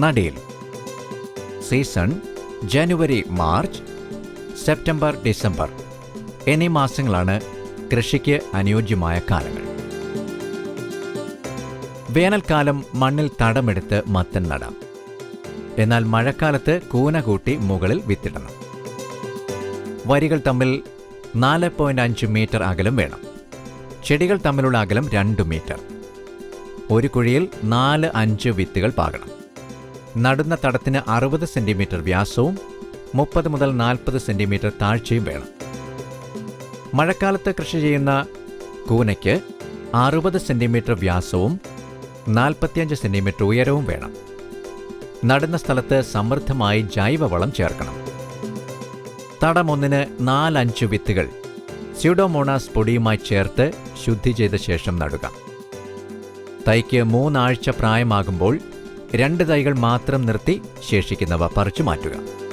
നടീൽ സീസൺ ജനുവരി March September December എന്നീ മാസങ്ങളാണ് കൃഷിക്ക് അനുയോജ്യമായ കാലങ്ങൾ. വേനൽക്കാലം മണ്ണിൽ തടമെടുത്ത് മത്തൻ നടാം. എന്നാൽ മഴക്കാലത്ത് കൂന കൂട്ടി മുകളിൽ വിത്തിടണം. വരികൾ തമ്മിൽ നാല് പോയിന്റ് അഞ്ച് മീറ്റർ അകലം വേണം. ചെടികൾ തമ്മിലുള്ള അകലം രണ്ട് മീറ്റർ. ഒരു കുഴിയിൽ നാല് അഞ്ച് വിത്തുകൾ പാകണം. നടുന്ന തടത്തിന് അറുപത് സെന്റിമീറ്റർ വ്യാസവും മുപ്പത് മുതൽ നാൽപ്പത് സെന്റിമീറ്റർ താഴ്ചയും വേണം. മഴക്കാലത്ത് കൃഷി ചെയ്യുന്ന കൂനയ്ക്ക് അറുപത് സെന്റിമീറ്റർ വ്യാസവും നാൽപ്പത്തിയഞ്ച് സെന്റിമീറ്റർ ഉയരവും വേണം. നടുന്ന സ്ഥലത്ത് സമൃദ്ധമായി ജൈവവളം ചേർക്കണം. തടമൊന്നിന് നാലഞ്ച് വിത്തുകൾ സ്യൂഡോമോണാസ് പൊടിയുമായി ചേർത്ത് ശുദ്ധി ചെയ്ത ശേഷം നടുക. തൈക്ക് മൂന്നാഴ്ച പ്രായമാകുമ്പോൾ രണ്ട് തൈകൾ മാത്രം നിർത്തി ശേഷിക്കുന്നവ പറിച്ചു മാറ്റുക.